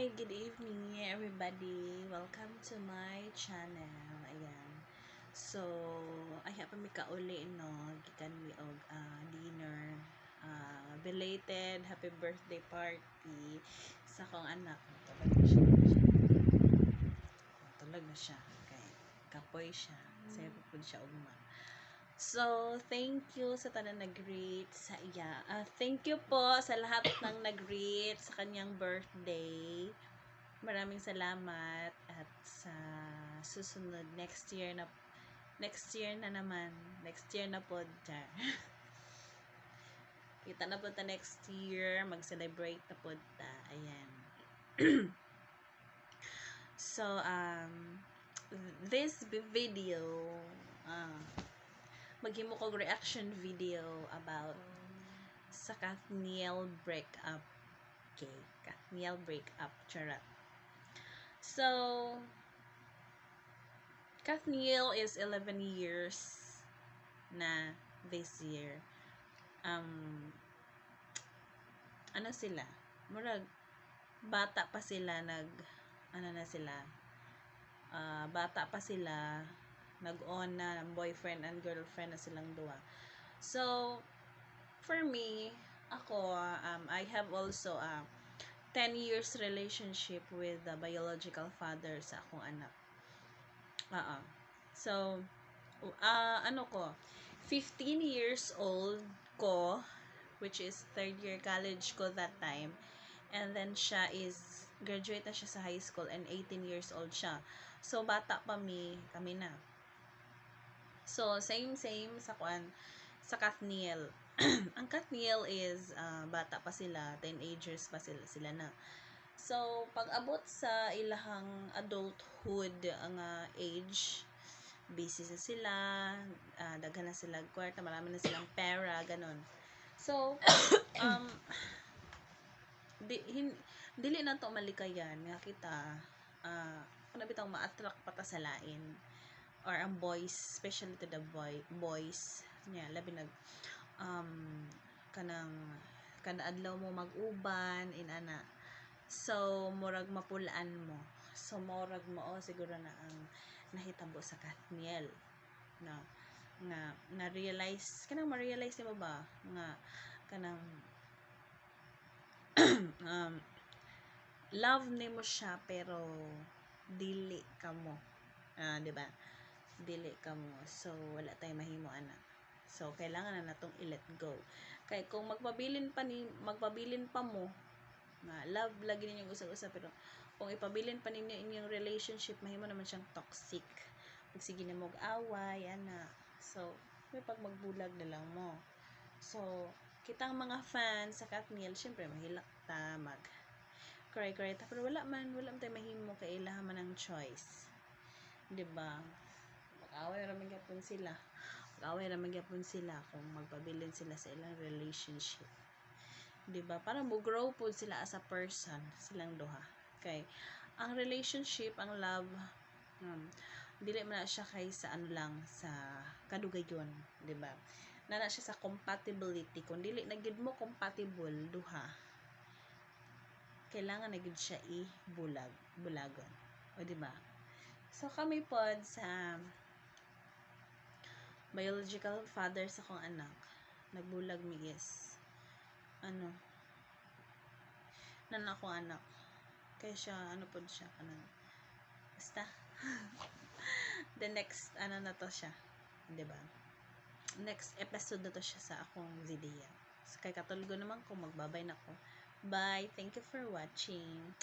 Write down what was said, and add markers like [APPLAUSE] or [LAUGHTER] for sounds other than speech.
Hi, good evening everybody. Welcome to my channel. Ayan. So, I have mi kauli no, gikan mi og ah, dinner. ah, belated happy birthday party sa akong anak. Tulog na siya. Tulog na siya. Okay. Kapoy siya. Sayo po siya ugma. So, thank you sa tanan nag-greet sa iya. Ah, thank you po sa lahat ng [COUGHS] nag-greet sa kanyang birthday. Maraming salamat at sa susunod next year na next year na naman. Next year na po dyan. [LAUGHS] Kita na po ta next year. Mag-celebrate na po ta. Ayan. [COUGHS] so, um, this video, ah, maghimo kog reaction video about sa Kathniel breakup. Okay, Kathniel breakup. Charot. So, Kathniel is 11 years na this year. Um, ano sila? Murag, bata pa sila nag, ano na sila, ah, bata pa sila, nag-on na boyfriend and girlfriend na silang dua. So, for me, ako, um, I have also a 10 years relationship with the biological father sa akong anak. Oo. So, uh, ano ko, 15 years old ko, which is third year college ko that time. And then siya is, graduate na siya sa high school and 18 years old siya. So, bata pa mi, kami na. So, same, same sa kwan, sa Kathniel. [CLEARS THROAT] ang Kathniel is, ah, bata pa sila, teenagers pa sila, sila na. So, pag abot sa ilahang adulthood ang ah, age, busy na sila, ah, daghan na sila kwarta, marami na silang pera, ganon. So, [COUGHS] um, di, hin, dili na to malikayan nga kita ah ano bitang ma-attract pa ta sa lain or ang boys especially to the boy boys. Nya labi nag um kanang kada adlaw mo mag-uban in ana so murag mapulaan mo. So murag mo oh, siguro na ang nahitabo sa Kathniel na nga na realize kanang ma-realize mo ba? Nga kanang [CLEARS THROAT] um, love nimo siya pero dili ka mo. Ah di ba dili ka mo. So wala tay mahimo ana. So kailangan na natong i-let go. Kay kung magpabilin pa ni magpabilin pa mo nga love lagi ninyo usap-usap pero kung ipabilin pa ninyo inyong relationship mahimo naman siyang toxic. Pag sige na mo away ana. So may pag magbulag na lang mo. So kitang mga fans sa Katniel syempre mahilak ta mag cry cry ta. Pero wala man wala man tayo mahimo kay ilaha man ang choice. Di ba mag-away ra man gyapon sila. Mag-away ra man gyapon sila kung magpabilin sila sa ilang relationship. Di ba? Para mo grow po sila as a person silang duha. Kay ang relationship ang love um, dili man na siya kay sa ano lang sa kadugayon di ba? Na siya sa compatibility. Kung dili na gid mo compatible duha kailangan na gid siya i-bulag bulagon. O di ba? So kami pod sa biological father sa kong anak nagbulag mi is ano nan ako anak kay siya ano pod siya kanang basta [LAUGHS] the next ano na to siya di ba next episode na to siya sa akong video. So, kay katulgo naman ko, magbabay na ko. Bye! Thank you for watching.